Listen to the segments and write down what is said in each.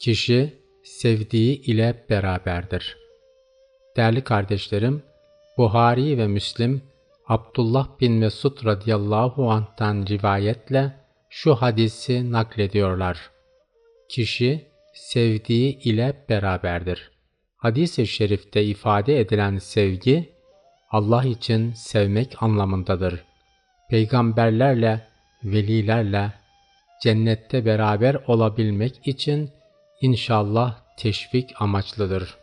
Kişi sevdiği ile beraberdir. Değerli kardeşlerim, Buhari ve Müslim, Abdullah bin Mesud radıyallahu anh'tan rivayetle şu hadisi naklediyorlar. Kişi sevdiği ile beraberdir. Hadis-i şerifte ifade edilen sevgi, Allah için sevmek anlamındadır. Peygamberlerle, velilerle, cennette beraber olabilmek için inşallah teşvik amaçlıdır.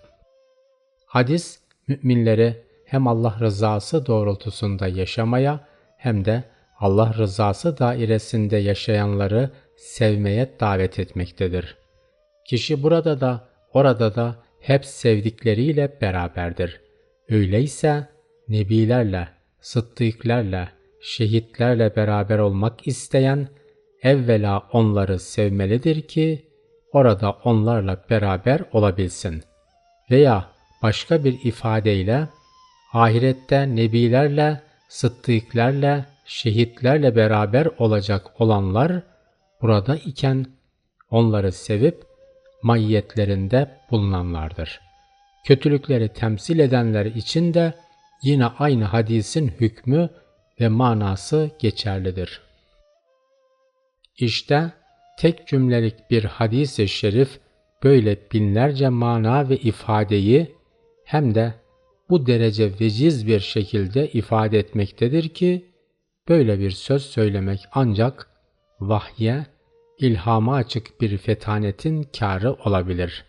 Hadis, müminleri hem Allah rızası doğrultusunda yaşamaya hem de Allah rızası dairesinde yaşayanları sevmeye davet etmektedir. Kişi burada da orada da hep sevdikleriyle beraberdir. Öyleyse nebilerle, sıddıklarla, şehitlerle beraber olmak isteyen evvela onları sevmelidir ki orada onlarla beraber olabilsin. Veya başka bir ifadeyle ahirette nebilerle, sıddıklarla, şehitlerle beraber olacak olanlar burada iken onları sevip maiyetlerinde bulunanlardır. Kötülükleri temsil edenler için de yine aynı hadisin hükmü ve manası geçerlidir. İşte tek cümlelik bir hadis-i şerif böyle binlerce mana ve ifadeyi hem de bu derece veciz bir şekilde ifade etmektedir ki böyle bir söz söylemek ancak vahye, ilhama açık bir fetanetin kârı olabilir.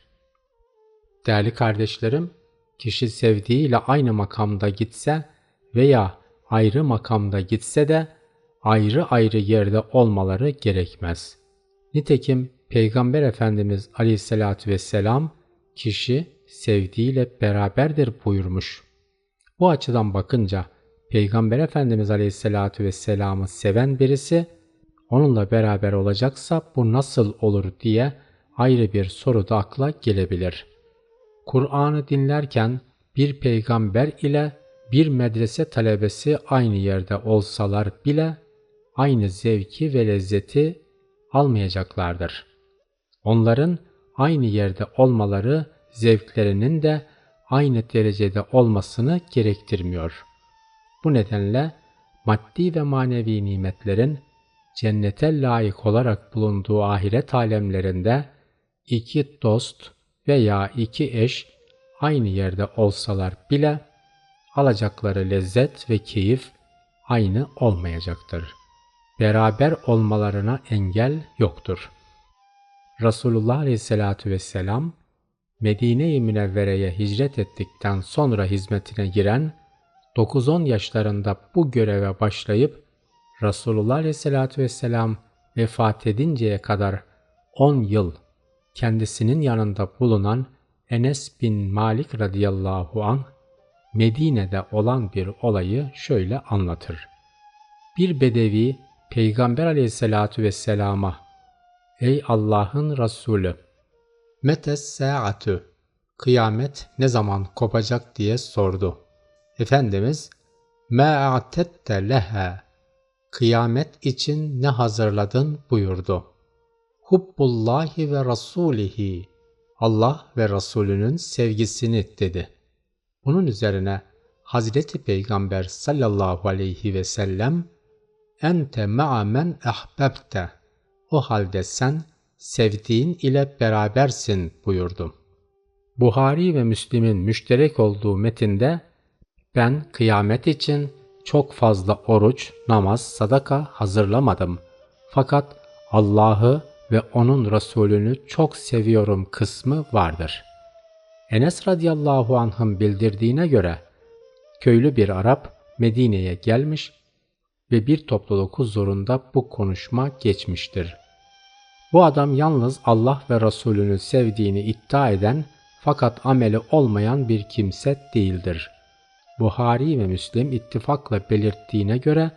Değerli kardeşlerim, kişi sevdiğiyle aynı makamda gitse veya ayrı makamda gitse de ayrı ayrı yerde olmaları gerekmez. Nitekim Peygamber Efendimiz Aleyhisselatü Vesselam kişi sevdiğiyle beraberdir buyurmuş. Bu açıdan bakınca Peygamber Efendimiz Aleyhisselatü Vesselam'ı seven birisi onunla beraber olacaksa bu nasıl olur diye ayrı bir soru da akla gelebilir. Kur'an'ı dinlerken bir peygamber ile bir medrese talebesi aynı yerde olsalar bile aynı zevki ve lezzeti almayacaklardır. Onların aynı yerde olmaları zevklerinin de aynı derecede olmasını gerektirmiyor. Bu nedenle maddi ve manevi nimetlerin cennete layık olarak bulunduğu ahiret alemlerinde iki dost veya iki eş aynı yerde olsalar bile alacakları lezzet ve keyif aynı olmayacaktır. Beraber olmalarına engel yoktur. Resulullah Aleyhisselatü Vesselam Medine-i Münevvere'ye hicret ettikten sonra hizmetine giren 9-10 yaşlarında bu göreve başlayıp Resulullah Aleyhisselatü Vesselam vefat edinceye kadar 10 yıl kendisinin yanında bulunan Enes bin Malik radıyallahu anh Medine'de olan bir olayı şöyle anlatır. Bir bedevi Peygamber aleyhissalatu vesselama Ey Allah'ın Resulü! Metes saatü Kıyamet ne zaman kopacak diye sordu. Efendimiz مَا اَعْتَدْتَ leha Kıyamet için ne hazırladın buyurdu. Hubbullahi ve Rasulihi Allah ve Resulünün sevgisini dedi. Bunun üzerine Hazreti Peygamber sallallahu aleyhi ve sellem ente ma'a men ahbebte o halde sen sevdiğin ile berabersin buyurdu. Buhari ve Müslim'in müşterek olduğu metinde ben kıyamet için çok fazla oruç, namaz, sadaka hazırlamadım. Fakat Allah'ı ve onun Resulünü çok seviyorum kısmı vardır. Enes radıyallahu anh'ın bildirdiğine göre köylü bir Arap Medine'ye gelmiş ve bir topluluk huzurunda bu konuşma geçmiştir. Bu adam yalnız Allah ve Resulünü sevdiğini iddia eden fakat ameli olmayan bir kimse değildir. Buhari ve Müslim ittifakla belirttiğine göre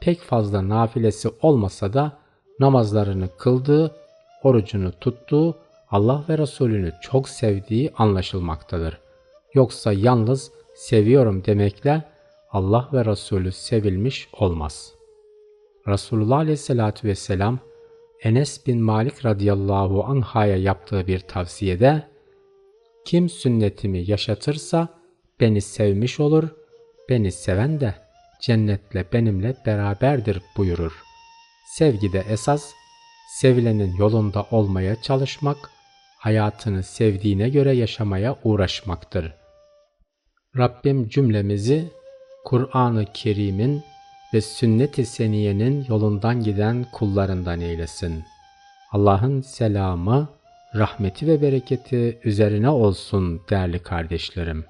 pek fazla nafilesi olmasa da namazlarını kıldığı, orucunu tuttuğu, Allah ve Resulünü çok sevdiği anlaşılmaktadır. Yoksa yalnız seviyorum demekle Allah ve Resulü sevilmiş olmaz. Resulullah Aleyhisselatü Vesselam Enes bin Malik radıyallahu anh'a yaptığı bir tavsiyede kim sünnetimi yaşatırsa beni sevmiş olur, beni seven de cennetle benimle beraberdir buyurur. Sevgide esas sevilenin yolunda olmaya çalışmak, hayatını sevdiğine göre yaşamaya uğraşmaktır. Rabbim cümlemizi Kur'an-ı Kerim'in ve sünnet-i seniyenin yolundan giden kullarından eylesin. Allah'ın selamı, rahmeti ve bereketi üzerine olsun değerli kardeşlerim.